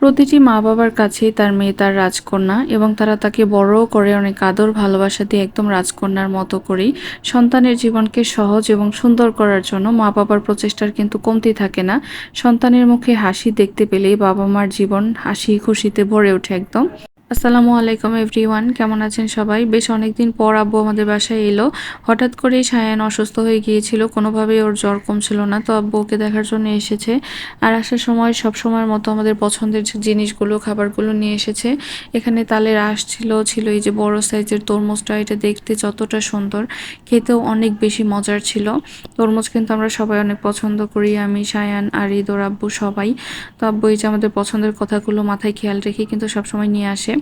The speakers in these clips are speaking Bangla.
প্রতিটি মা বাবার কাছেই তার মেয়ে তার রাজকন্যা এবং তারা তাকে বড়ও করে, অনেক আদর, ভালোবাসা দিয়ে একদম রাজকন্যার মতো করেই সন্তানের জীবনকে সহজ এবং সুন্দর করার জন্য মা বাবার প্রচেষ্টার কিন্তু কমতি থাকে না। সন্তানের মুখে হাসি দেখতে পেলেই বাবা মার জীবন হাসি খুশিতে ভরে ওঠে একদম। আসসালামু আলাইকুম এভরিওয়ান, কেমন আছেন সবাই? বেশ অনেকদিন পর আব্বু আমাদের বাসায় এলো। হঠাৎ করেই সায়ান অসুস্থ হয়ে গিয়েছিল, কোনোভাবেই ওর জ্বর কমছিল না। তো আব্বু ওকে দেখার জন্য এসেছে আর আসার সময় সব সময়ের মতো আমাদের পছন্দের জিনিসগুলো, খাবারগুলো নিয়ে এসেছে। এখানে তালের আঁশ ছিল ছিল এই যে বড় সাইজের তরমুজটা, এটা দেখতে যতটা সুন্দর। খেতেও অনেক বেশি মজার ছিল। তরমুজ কিন্তু আমরা সবাই অনেক পছন্দ করি, আমি, সায়ান আর ঈদর আব্বু সবাই। তো আব্বু এই যে আমাদের পছন্দের কথাগুলো মাথায় খেয়াল রেখে কিন্তু সবসময় নিয়ে আসে।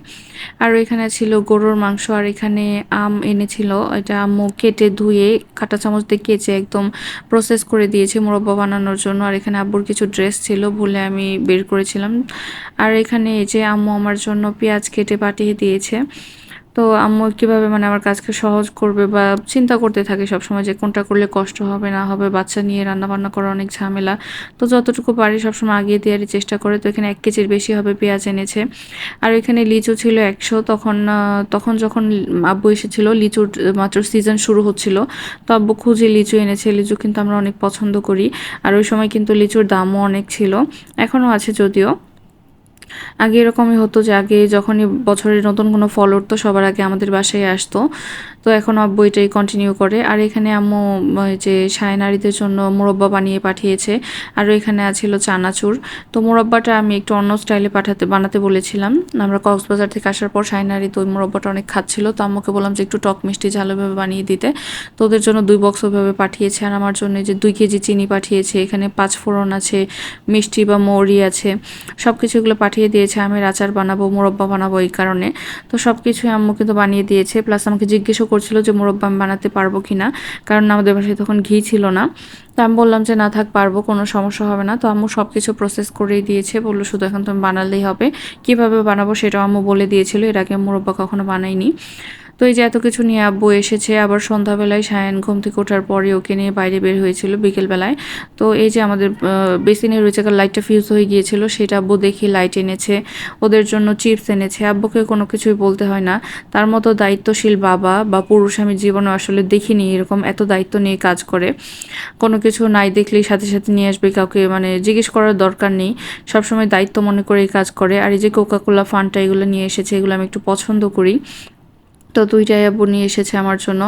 আর এখানে ছিল গরুর মাংস, আর এখানে আম এনেছিল। এটা আম্মু কেটে ধুয়ে কাঁটা চামচ দিয়ে কেচে একদম প্রসেস করে দিয়েছে মোরব্বা বানানোর জন্য। আর এখানে আব্বুর কিছু ড্রেস ছিল ভুলে আমি বের করেছিলাম। আর এখানে এই যে আম্মু আমার জন্য পেঁয়াজ কেটে পাঠিয়ে দিয়েছে। তো আম্মু কীভাবে মানে আমার কাজকে সহজ করবে বা চিন্তা করতে থাকে সবসময় যে কোনটা করলে কষ্ট হবে, না হবে? বাচ্চা নিয়ে রান্না বান্না করা অনেক ঝামেলা। তো যতটুকু পারি সবসময় আগিয়ে দেওয়ার চেষ্টা করে। তো এখানে এক কেজির বেশি হবে পেঁয়াজ এনেছে। আর এখানে লিচু ছিল একশো। তখন তখন যখন আব্বু এসেছিল, লিচুর মাত্র সিজন শুরু হচ্ছিল। তো আব্বু খুঁজে লিচু এনেছে। লিচু কিন্তু আমরা অনেক পছন্দ করি। আর ওই সময় কিন্তু লিচুর দামও অনেক ছিল। এখনও আছে যদিও। আগে এরকমই হতো যে আগে যখনই বছরের নতুন কোনো ফল উঠতো, সবার আগে আমাদের বাসায় আসতো। তো এখন আব্বু এটাই কন্টিনিউ করে। আর এখানে আম্মু যে সায়নারিদের জন্য মোরব্বা বানিয়ে পাঠিয়েছে। আর এখানে আছিল চানাচুর। তো মোরব্বাটা আমি একটু অন্য স্টাইলে পাঠাতে, বানাতে বলেছিলাম। আমরা কক্সবাজার থেকে আসার পর সায়নারি তো মোরব্বাটা অনেক খাচ্ছিল। তো আম্মুকে বললাম যে একটু টক মিষ্টি ঝালোভাবে বানিয়ে দিতে। তো ওদের জন্য দুই বক্স ওইভাবে পাঠিয়েছে। আর আমার জন্য যে দুই কেজি চিনি পাঠিয়েছে। এখানে পাঁচ ফোড়ন আছে, মিষ্টি বা মৌরি আছে। সব কিছু এগুলো পাঠিয়ে দিয়েছে আমি আচার বানাবো, মোরব্বা বানাবো এই কারণে। তো সব কিছুই আম্মু কিন্তু বানিয়ে দিয়েছে, প্লাস আমাকে জিজ্ঞেসও করছিল যে মুরব্বা আমি বানাতে পারব কি না কারণ আমাদের বাসায় তখন ঘি ছিল না। তো আমি বললাম যে, না থাক, পারব, কোনো সমস্যা হবে না। তো আম্মু সব কিছু প্রসেস করেই দিয়েছে, বলল শুধু এখন তুমি বানালেই হবে। কীভাবে বানাবো সেটাও আম্মু বলে দিয়েছিল, এর আগে মোরব্বা কখনো বানাইনি তো এই যে এত কিছু নিয়ে আব্বু এসেছে, আবার সন্ধ্যাবেলায় সায়ন ঘুম থেকে ওঠার পরে ওকে নিয়ে বাইরে বের হয়েছিল বিকেলবেলায়। তো এই যে আমাদের বেসিনের রয়েছে লাইটটা ফিউজ হয়ে গিয়েছিল, সেটা আব্বু দেখি লাইট এনেছে, ওদের জন্য চিপস এনেছে। আব্বুকে কোনো কিছুই বলতে হয় না। তার মতো দায়িত্বশীল বাবা বা পুরুষ আমি জীবনে আসলে দেখিনি এরকম, এত দায়িত্ব নিয়ে কাজ করে। কোনো কিছু নাই দেখলেই সাথে সাথে নিয়ে আসবে, কাউকে মানে জিজ্ঞেস করার দরকার নেই। সবসময় দায়িত্ব মনে করে কাজ করে। আর এই যে কোকাকোলা ফানটা এগুলো নিয়ে এসেছে, এগুলো আমি একটু পছন্দ করি। তো দুইটাই আব্বু নিয়ে এসেছে আমার জন্য।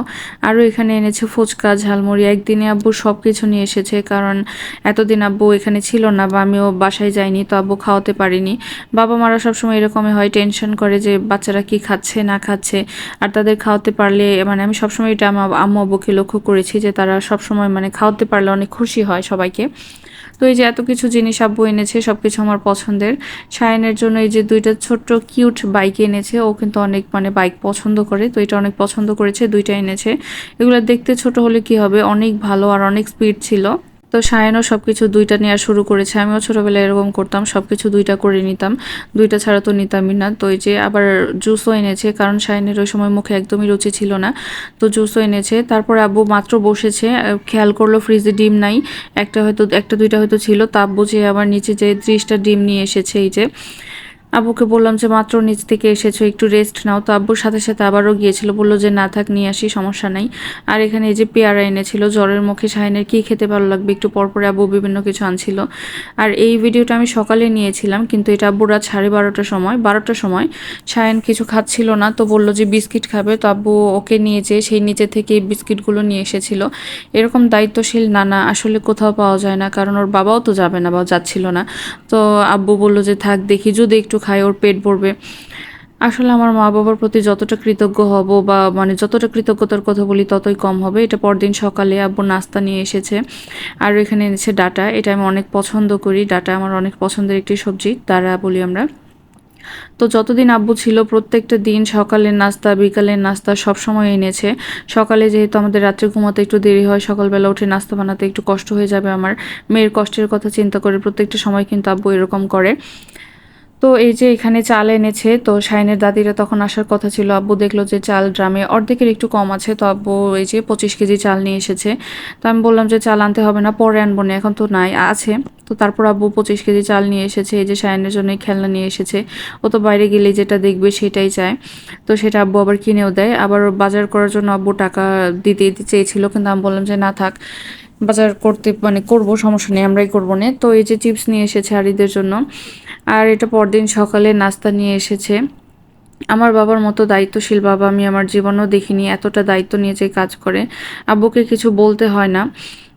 আরও এখানে এনেছে ফুচকা, ঝালমুড়ি, একদিনে আব্বু সব কিছু নিয়ে এসেছে কারণ এতদিন আব্বু এখানে ছিল না বা আমিও বাসায় যাইনি, তো আব্বু খাওয়াতে পারিনি। বাবা মারা সবসময় এরকমই হয়, টেনশন করে যে বাচ্চারা কি খাচ্ছে, না খাচ্ছে। আর তাদের খাওয়াতে পারলে মানে আমি সবসময় এটা আমার আম্মু আব্বুকে লক্ষ্য করেছি যে তারা সবসময় মানে খাওয়াতে পারলে অনেক খুশি হয় সবাইকে। তো এই যে এত কিছু জিনিস আব্বু এনেছে সব কিছু আমার পছন্দের। সায়নের জন্য এই যে দুইটা ছোট্ট কিউট বাইক এনেছে, ও কিন্তু অনেক মানে বাইক পছন্দ করে, তো এটা অনেক পছন্দ করেছে, দুইটা এনেছে। এগুলো দেখতে ছোট হলে কি হবে? অনেক ভালো আর অনেক স্পিড ছিল। তো সায়নও সব কিছু দুইটা নেওয়া শুরু করেছে। আমিও ছোটোবেলায় এরকম করতাম সব কিছু দুইটা করে নিতাম। দুইটা ছাড়া তো নিতামই না। তো এই যে আবার জুসও এনেছে, কারণ সায়নের ওই সময় মুখে একদমই রুচি ছিল না। তো জুসও এনেছে। তারপর আব্বু মাত্র বসেছে খেয়াল করল ফ্রিজে ডিম নাই। একটা হয়তো, একটা দুইটা হয়তো ছিল। তা আব্বু যে আবার নিচে যে ত্রিশটা ডিম নিয়ে এসেছে, এই যে। আব্বুকে বললাম যে, মাত্র নিচ থেকে এসেছ, একটু রেস্ট নাও। তো আব্বুর সাথে সাথে আবারও গিয়েছিল, বলল যে, না থাক, নিয়ে আসি, সমস্যা নাই। আর এখানে এই যে পেয়ারা এনেছিল, জ্বরের মুখে শাহিনের কী খেতে ভালো লাগবে একটু পরপরে আব্বু বিভিন্ন কিছু আনছিল। আর এই ভিডিওটা আমি সকালে নিয়েছিলাম, কিন্তু এটা আব্বু রাত সাড়ে বারোটার সময় বারোটার সময় শাহিন কিছু খাচ্ছিল না, তো বলল যে, বিস্কিট খাবে। তো আব্বু ওকে নিয়ে যেয়ে সেই নিচে থেকে এই বিস্কিটগুলো নিয়ে এসেছিল। এরকম দায়িত্বশীল নানা, আসলে কোথাও পাওয়া যায় না, কারণ ওর বাবাও তো যাবে না বা যাচ্ছিল না। তো আব্বু বলল যে, থাক, দেখি, যদি একটু খায়, ওর পেট ভরবে। আসলে আমার মা বাবার প্রতি যতটা কৃতজ্ঞ হব বা মানে যতটা কৃতজ্ঞতার কথা বলি ততই কম হবে। এটা পরদিন সকালে আব্বু নাস্তা নিয়ে এসেছে। আর এখানে এনেছে ডাটা। এটা আমি অনেক পছন্দ করি। ডাটা আমার অনেক পছন্দের একটি সবজি তারা বলি আমরা। তো যতদিন আব্বু ছিল, প্রত্যেকটা দিন সকালের নাস্তা, বিকালের নাস্তা সব সময় এনেছে। সকালে যেহেতু আমাদের রাত্রে ঘুমাতে একটু দেরি হয়, সকালবেলা উঠে নাস্তা বানাতে একটু কষ্ট হয়ে যাবে আমার। মেয়ের কষ্টের কথা চিন্তা করে প্রত্যেকটা সময় কিন্তু আব্বু এরকম করে। তো এই যে এখানে চাল এনেছে, তো শাইনের দাদিরা তখন আসার কথা ছিল, আব্বু দেখল যে চাল ড্রামে অর্ধেকের একটু কম আছে, তো আব্বু এই যে পঁচিশ কেজি চাল নিয়ে এসেছে। তো আমি বললাম যে চাল আনতে হবে না, পরে আনব না, এখন তো নাই, আছে। তো তারপর আব্বু পঁচিশ কেজি চাল নিয়ে এসেছে, এই যে সায়নের জন্য খেলনা নিয়ে এসেছে। ও তো বাইরে গেলে যেটা দেখবে সেটাই চায়। তো সেটা আব্বু আবার কিনেও দেয়। আবার বাজার করার জন্য আব্বু টাকা দিতে দিতে চেয়েছিল, কিন্তু আমি বললাম যে না থাক, বাজার করতে মানে করব, সমস্যা নেই, আমরাই করব না। তো এই যে চিপস নিয়ে এসেছে আরিদের জন্য আর এটা পরদিন সকালে নাস্তা নিয়ে এসেছে। আমার বাবার মতো দায়িত্বশীল বাবা আমি আমার জীবনেও দেখিনি, এতটা দায়িত্ব নিয়ে যে কাজ করে। আব্বুকে কিছু বলতে হয় না।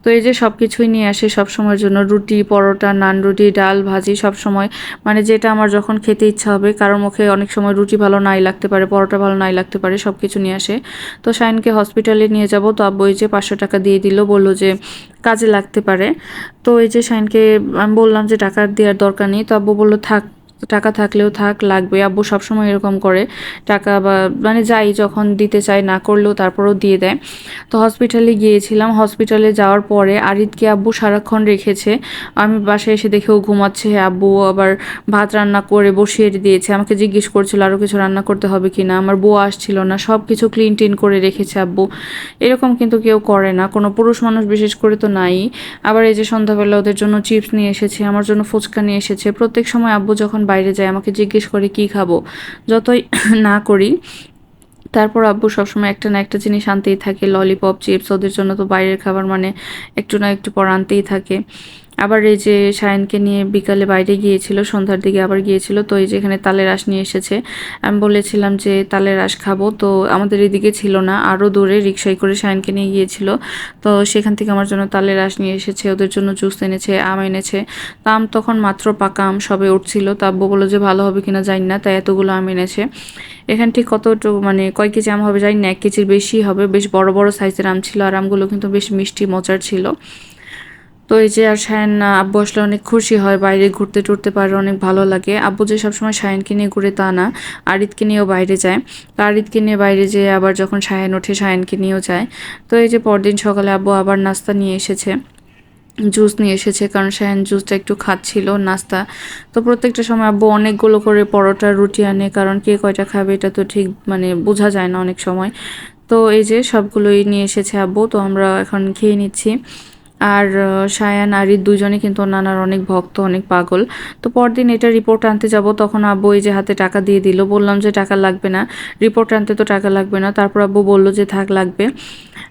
তো এই যে সব কিছুই নিয়ে আসে সব সময়ের জন্য, রুটি, পরোটা, নান রুটি, ডাল, ভাজি সব সময় মানে যেটা আমার যখন খেতে ইচ্ছা হবে, কারোর মুখে অনেক সময় রুটি ভালো নাই লাগতে পারে, পরোটা ভালো নাই লাগতে পারে সব কিছু নিয়ে আসে। তো শাইনকে হসপিটালে নিয়ে যাব, তো আব্বু এই যে পাঁচশো টাকা দিয়ে দিল, বলল যে কাজে লাগতে পারে। তো এই যে শাইনকে, আমি বললাম যে টাকা দেওয়ার দরকার নেই, তো আব্বু বলল, থাক। টাকা থাকলেও থাক, লাগবে। আব্বু সবসময় এরকম করে টাকা বা মানে যাই যখন দিতে চায় না করলেও তারপরেও দিয়ে দেয়। তো হসপিটালে গিয়েছিলাম। হসপিটালে যাওয়ার পরে আরিদকে আব্বু সারাক্ষণ রেখেছে। আমি বাসায় এসে দেখেও ঘুমাচ্ছে। আব্বু আবার ভাত রান্না করে বসিয়ে দিয়েছে। আমাকে জিজ্ঞেস করছিল আরও কিছু রান্না করতে হবে কি না? আমার বউ আসছিল না। সব কিছু ক্লিন টিন করে রেখেছে আব্বু। এরকম কিন্তু কেউ করে না। কোনো পুরুষ মানুষ বিশেষ করে তো নাই। আবার এই যে সন্ধ্যাবেলা ওদের জন্য চিপস নিয়ে এসেছে, আমার জন্য ফুচকা নিয়ে এসেছে। প্রত্যেক সময় আব্বু যখন বাইরে যায় আমাকে জিজ্ঞেস করে কি খাব। যতই না করি, তারপর আব্বু সবসময় একটা না একটা জিনিস আনতেই থাকে। ললিপপ, চিপস, ওদের জন্য তো বাইরের খাবার মানে একটু না একটু পর আনতেই থাকে। আবার এই যে সায়নকে নিয়ে বিকালে বাইরে গিয়েছিল, সন্ধ্যার দিকে আবার গিয়েছিল, তো এই যে এখানে তালের রস নিয়ে এসেছে। আমি বলেছিলাম যে তালের রস খাব, তো আমাদের এদিকে ছিল না আরও দূরে রিক্সায় করে সায়নকে নিয়ে গিয়েছিল। তো সেখান থেকে আমার জন্য তালের রস নিয়ে এসেছে, ওদের জন্য জুস এনেছে, আম এনেছে। তো আম তখন মাত্র পাকা আম সবে উঠছিল, তো আব্বু বলল যে ভালো হবে কিনা জানি না, তাই এতগুলো আম এনেছে। এখান থেকে কতটুকু মানে কয় কেজি আম হবে জানি না, এক কেজির বেশি হবে, বেশ বড় বড় সাইজের আম ছিল, আর আমগুলো কিন্তু বেশ মিষ্টি, মজার ছিল। তো এই যে আর সায়ন আব্বু আসলে অনেক খুশি হয়, বাইরে ঘুরতে টুরতে পারে অনেক ভালো লাগে। আব্বু যে সবসময় সায়নকে নিয়ে ঘুরে তা না আরিদকে নিয়েও বাইরে যায়। তো আরিদকে নিয়ে বাইরে যেয়ে আবার যখন সায়ন ওঠে সায়নকে নিয়েও যায়। তো এই যে পরদিন সকালে আব্বু আবার নাস্তা নিয়ে এসেছে, জুস নিয়ে এসেছে, কারণ সায়ন জুসটা একটু খাচ্ছিল, নাস্তা। তো প্রত্যেকটা সময় আব্বু অনেকগুলো করে পরোটা, রুটি আনে, কারণ কে কয়টা খাবে এটা তো ঠিক মানে বোঝা যায় না অনেক সময়। তো এই যে সবগুলোই নিয়ে এসেছে আব্বু, তো আমরা এখন খেয়ে নিচ্ছি। আর সায়ান আরির দুজনে কিন্তু নানার অনেক ভক্ত, অনেক পাগল। তো পরদিন এটা রিপোর্ট আনতে যাব, তখন আব্বু এই যে হাতে টাকা দিয়ে দিল, বললাম যে টাকা লাগবে না। রিপোর্ট আনতে তো টাকা লাগবে না, তারপর আব্বু বলল যে থাক, লাগবে।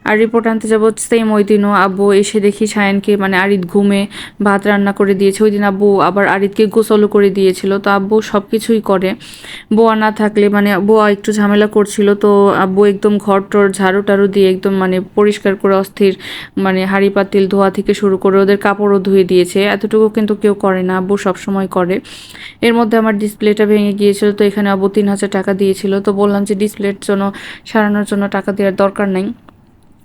আর রিপোর্ট আনতে যাব সেম ওই দিনও। আব্বু এসে দেখি সায়নকে মানে আরিদ ঘুমে ভাত রান্না করে দিয়েছে। ওই দিন আব্বু আবার আরিদকে গোসলও করে দিয়েছিল। তো আব্বু সব কিছুই করে। বোয়া না থাকলে মানে বোয়া একটু ঝামেলা করছিল। তো আব্বু একদম ঘর টর ঝাড়ু টাড়ু দিয়ে একদম মানে পরিষ্কার করে অস্থির মানে হাঁড়ি পাতিল ধোয়া থেকে শুরু করে ওদের কাপড়ও ধুয়ে দিয়েছে। এতটুকু কিন্তু কেউ করে না। আব্বু সবসময় করে। এর মধ্যে আমার ডিসপ্লেটা ভেঙে গিয়েছিল। তো এখানে আব্বু তিন হাজার টাকা দিয়েছিল। তো বললাম যে ডিসপ্লের জন্য, সারানোর জন্য টাকা দেওয়ার দরকার নেই।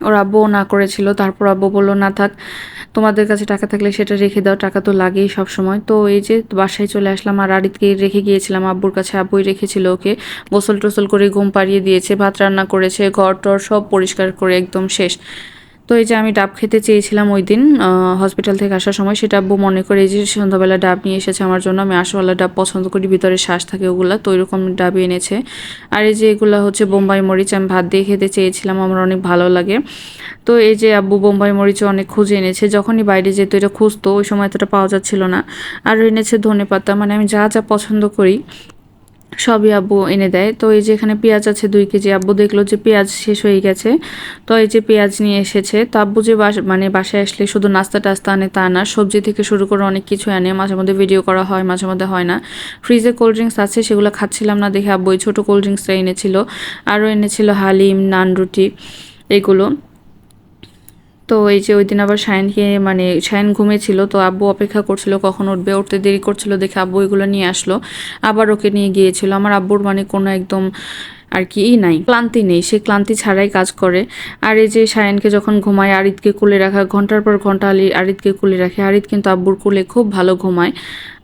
ওর আব্বুও না করেছিল, তারপর আব্বু বলল, না থাক, তোমাদের কাছে টাকা থাকলে সেটা রেখে দাও, টাকা তো লাগেই সব সময় তো এই যে বাসায় চলে আসলাম আর আরিতকে রেখে গিয়েছিলাম, আব্বুর কাছে আব্বুই রেখেছিল ওকে। গোসল টোসল করে ঘুম পাড়িয়ে দিয়েছে, ভাত রান্না করেছে, ঘর টর সব পরিষ্কার করে একদম শেষ। তো এই যে আমি ডাব খেতে চেয়েছিলাম ওই দিন হসপিটাল থেকে আসার সময় সেটা আব্বু মনে করে এই যে সন্ধ্যাবেলা ডাব নিয়ে এসেছে আমার জন্য, আমি আশাওয়ালা ডাব পছন্দ করি, ভিতরে শ্বাস থাকে ওগুলা, তো ওইরকম ডাবই এনেছে। আর এই যে এগুলো হচ্ছে বোম্বাই মরিচ, আমি ভাত দিয়ে খেতে চেয়েছিলাম, আমার অনেক ভালো লাগে। তো এই যে আব্বু বোম্বাই মরিচ অনেক খুঁজে এনেছে, যখনই বাইরে যেত, এটা খুঁজতো, ওই সময় এতটা পাওয়া যাচ্ছিল না। আর এনেছে ধনে পাতা মানে আমি যা যা পছন্দ করি সবই আব্বু এনে দেয়। তো এই যে এখানে পেঁয়াজ আছে দুই কেজি, আব্বু দেখল যে পেঁয়াজ শেষ হয়ে গেছে। তো এই যে পেঁয়াজ নিয়ে এসেছে, তো আব্বু যে মানে বাসায় আসলে শুধু নাস্তা টাস্তা আনে তা না, সবজি থেকে শুরু করে অনেক কিছু আনে। মাঝে মধ্যে ভিডিও করা হয়, মাঝে মধ্যে হয় না। ফ্রিজে কোল্ড ড্রিঙ্কস আছে, সেগুলো খাচ্ছিলাম না দেখে আব্বু ওই ছোটো কোল্ড ড্রিঙ্কসটা এনেছিল। আরও এনেছিল হালিম, নান রুটি, এগুলো। তো এই যে ওই দিন আবার শায়নকে মানে সায়ন ঘুমেছিল, তো আব্বু অপেক্ষা করছিল কখন উঠবে, উঠতে দেরি করছিল দেখে আব্বু এগুলো নিয়ে আসলো। আবার ওকে নিয়ে গিয়েছিল। আমার আব্বুর মানে কোনো একদম আর কি নাই। ক্লান্তি নেই, সে ক্লান্তি ছাড়াই কাজ করে। আর এই যে সায়নকে যখন ঘুমায় আরিদকে কুলে রাখা, ঘণ্টার পর ঘণ্টা আলি আরিদকে কুলে রাখে। আরিদ কিন্তু আব্বুর কুলে খুব ভালো ঘুমায়।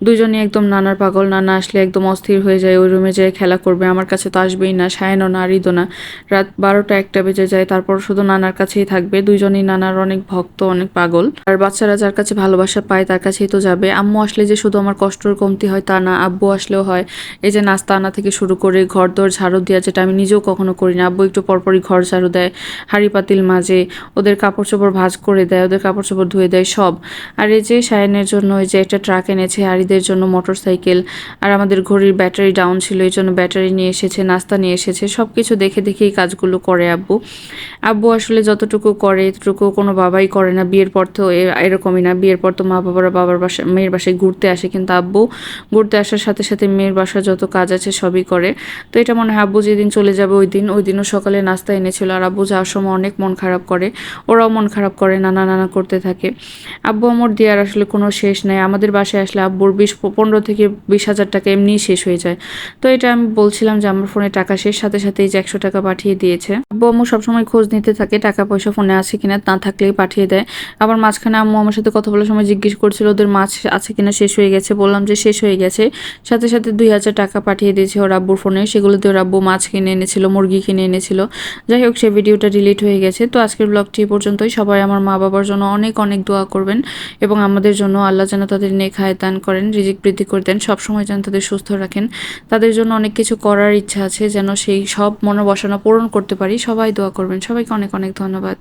দুজনে একদম নানার পাগল, নানা আসলে একদম অস্থির হয়ে যায়, ওই রুমে যেয়ে খেলা করবে। আমার কাছে তো আসবেই না, সায়নও না আরিদও না। রাত বারোটা একটা বেজে যায়, তারপর শুধু নানার কাছেই থাকবে। দুজনই নানার অনেক ভক্ত, অনেক পাগল। আর বাচ্চারা যার কাছে ভালোবাসা পায়, তার কাছেই তো যাবে। আম্মু আসলে যে শুধু আমার কষ্টর কমতি হয়, তা না, আব্বু আসলেও হয়। এই যে নাস্তা আনা থেকে শুরু করে ঘর দর ঝাড়ু দেওয়া যেটা আমি নিজেও কখনো করি না। আব্বু একটু পরপরই ঘর ঝাড়ু দেয়, হাঁড়ি পাতিল মাজে, ওদের কাপড় চোপড় ভাঁজ করে দেয়, ওদের কাপড় চোপড় ধুয়ে দেয়, সব। আর এই যে সায়নের জন্য ওই যে একটা ট্রাক এনেছে হারিদের জন্য মোটর সাইকেল আর আমাদের ঘড়ির ব্যাটারি ডাউন ছিল, এই জন্য ব্যাটারি নিয়ে এসেছে, নাস্তা নিয়ে এসেছে সব কিছু দেখে দেখে এই কাজগুলো করে আব্বু। আব্বু আসলে যতটুকু করে, এতটুকু কোনো বাবাই করে না, বিয়ের পর তো এরকমই না, বিয়ের পর তো মা বাবারা বাবার বাসা, মেয়ের বাসায় ঘুরতে আসে, কিন্তু আব্বু ঘুরতে আসার সাথে সাথে মেয়ের বাসার যত কাজ আছে সবই করে। তো এটা মনে হয় আব্বু যেদিন চলে যাবে ওই দিন। ওই দিনও সকালে নাস্তা এনেছিল। আর আব্বু যাওয়ার সময় অনেক মন খারাপ করে। ওরাও মন খারাপ করে, নানা নানা করতে থাকে। আব্বু আমর দেওয়ার আসলে কোনো শেষ নাই। আমাদের বাসায় আসলে আব্বুর বিশ, পনেরো থেকে বিশ হাজার টাকা এমনিই শেষ হয়ে যায়। তো এটা আমি বলছিলাম যে আমার ফোনে টাকা শেষ, সাথে সাথে এই যে একশো টাকা পাঠিয়ে দিয়েছে। আব্বু আম্মু সবসময় খোঁজ নিতে থাকে, টাকা পয়সা ফোনে আছে কিনা না থাকলেই পাঠিয়ে দেয়। আবার মাঝখানে আম্মু আমার সাথে কথা বলার সময় জিজ্ঞেস করছিল, ওদের মাছ আছে কিনা? শেষ হয়ে গেছে? বললাম যে, শেষ হয়ে গেছে। সাথে সাথে দুই হাজার টাকা পাঠিয়ে দিয়েছে ওর আব্বুর ফোনে। সেগুলো দিয়ে ওর আব্বু মাছ কিনে এনেছিল, মুরগি কিনে এনেছিল। যাই হোক, সে ভিডিওটা ডিলিট হয়ে গেছে। তো আজকের ব্লগটি পর্যন্তই। সবাই আমার মা বাবার জন্য অনেক অনেক দোয়া করবেন এবং আমাদের জন্য আল্লাহ যেন তাদের নেক দান করেন, রিজিক বৃদ্ধি করে দেন, সবসময় যেন তাদের সুস্থ রাখেন। তাদের জন্য অনেক কিছু করার ইচ্ছা আছে, যেন সেই সব মনোবাসনা পূরণ করতে পারি। সবাই দোয়া করবেন। সবাইকে অনেক অনেক ধন্যবাদ।